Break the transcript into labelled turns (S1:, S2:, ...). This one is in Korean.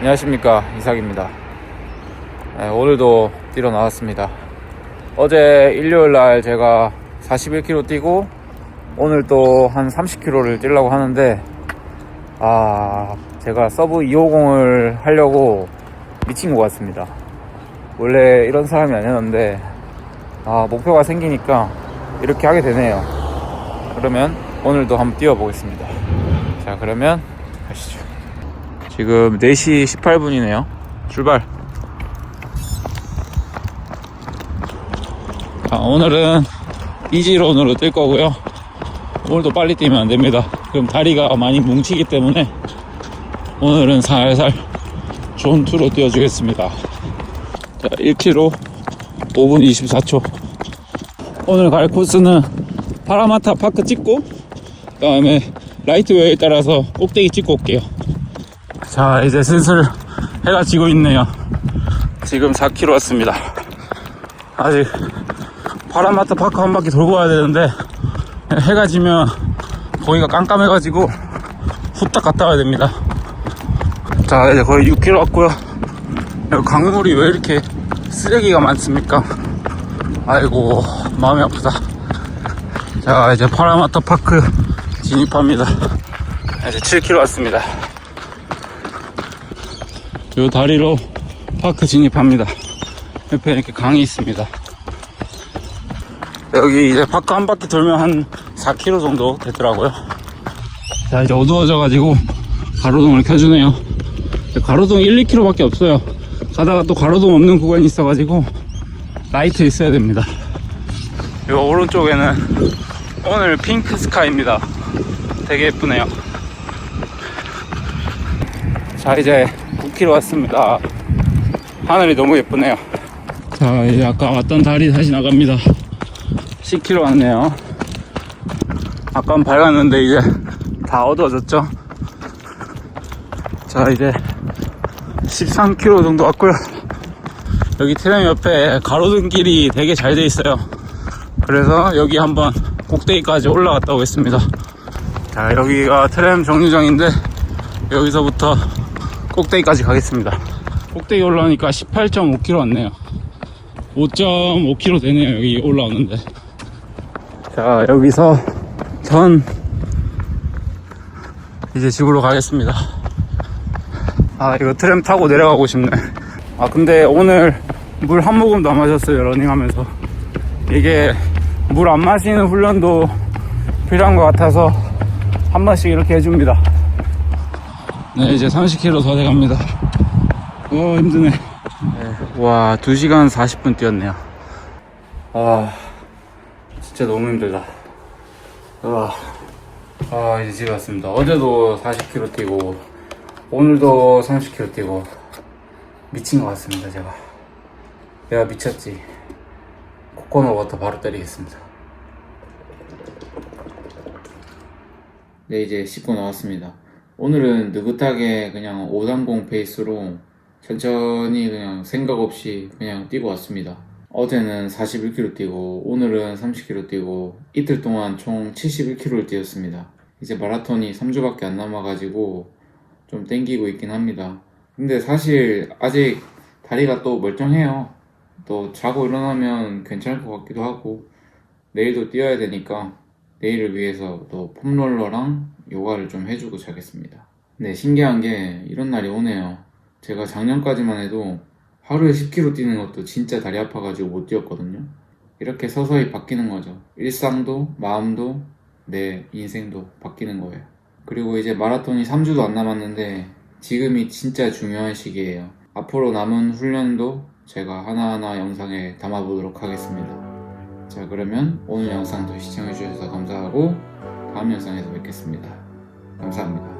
S1: 안녕하십니까. 이삭입니다. 네, 오늘도 뛰러 나왔습니다. 어제 일요일날 제가 41km 뛰고 오늘 또 한 30km를 뛰려고 하는데 아 제가 서브 250을 하려고 미친 것 같습니다. 원래 이런 사람이 아니었는데 아 목표가 생기니까 이렇게 하게 되네요. 그러면 오늘도 한번 뛰어보겠습니다. 자 그러면 가시죠 지금 4시 18분이네요. 출발. 자, 오늘은 이지론으로 뛸 거고요. 오늘도 빨리 뛰면 안 됩니다. 그럼 다리가 많이 뭉치기 때문에 오늘은 살살 좋은 투로 뛰어주겠습니다. 자, 1km 5분 24초. 오늘 갈 코스는 파라마타 파크 찍고, 그 다음에 라이트웨이에 따라서 꼭대기 찍고 올게요. 자 이제 슬슬 해가 지고 있네요. 지금 4km 왔습니다. 아직 파라마타 파크 한 바퀴 돌고 와야 되는데 해가 지면 거기가 깜깜해 가지고 후딱 갔다 와야 됩니다. 자 이제 거의 6km 왔고요. 강물이 왜 이렇게 쓰레기가 많습니까? 아이고 마음이 아프다. 자 이제 파라마타 파크 진입합니다. 이제 7km 왔습니다 요 다리로 파크 진입합니다. 옆에 이렇게 강이 있습니다. 여기 이제 파크 한 바퀴 돌면 한 4km 정도 되더라고요. 자, 이제 어두워져가지고 가로등을 켜주네요. 가로등 1, 2km 밖에 없어요. 가다가 또 가로등 없는 구간이 있어가지고 라이트 있어야 됩니다. 요 오른쪽에는 오늘 핑크 스카이입니다. 되게 예쁘네요. 자, 이제 9km 왔습니다. 하늘이 너무 예쁘네요. 자, 이제 아까 왔던 다리 다시 나갑니다. 10km 왔네요. 아까는 밝았는데 이제 다 어두워졌죠. 자, 이제 13km 정도 왔고요. 여기 트램 옆에 가로등길이 되게 잘 돼 있어요. 그래서 여기 한번 꼭대기까지 올라갔다 오겠습니다. 자, 여기가 트램 정류장인데 여기서부터 꼭대기까지 가겠습니다. 꼭대기 올라오니까 18.5km 왔네요. 5.5km 되네요. 여기 올라오는데. 자, 여기서 전 이제 집으로 가겠습니다. 아, 이거 트램 타고 내려가고 싶네. 아, 근데 오늘 물 한 모금도 안 마셨어요. 러닝하면서. 이게 물 안 마시는 훈련도 필요한 것 같아서 한 번씩 이렇게 해줍니다. 네, 이제 30km 더 돼갑니다. 어, 힘드네. 와, 2시간 40분 뛰었네요. 아, 진짜 너무 힘들다. 와, 아, 이제 집에 왔습니다. 어제도 40km 뛰고, 오늘도 30km 뛰고, 미친 것 같습니다, 제가. 내가 미쳤지. 코코넛 워터 바로 때리겠습니다. 네, 이제 씻고 나왔습니다. 오늘은 느긋하게 그냥 530 페이스로 천천히 그냥 생각 없이 그냥 뛰고 왔습니다. 어제는 41km 뛰고 오늘은 30km 뛰고 이틀 동안 총 71km를 뛰었습니다. 이제 마라톤이 3주밖에 안 남아가지고 좀 땡기고 있긴 합니다. 근데 사실 아직 다리가 또 멀쩡해요. 또 자고 일어나면 괜찮을 것 같기도 하고 내일도 뛰어야 되니까 내일을 위해서 또 폼롤러랑 요가를 좀 해주고 자겠습니다. 네, 신기한 게 이런 날이 오네요. 제가 작년까지만 해도 하루에 10km 뛰는 것도 진짜 다리 아파가지고 못 뛰었거든요. 이렇게 서서히 바뀌는 거죠. 일상도, 마음도, 내 인생도 바뀌는 거예요. 그리고 이제 마라톤이 3주도 안 남았는데 지금이 진짜 중요한 시기예요. 앞으로 남은 훈련도 제가 하나하나 영상에 담아보도록 하겠습니다. 자 그러면 오늘 영상도 시청해주셔서 감사하고 다음 영상에서 뵙겠습니다. 감사합니다.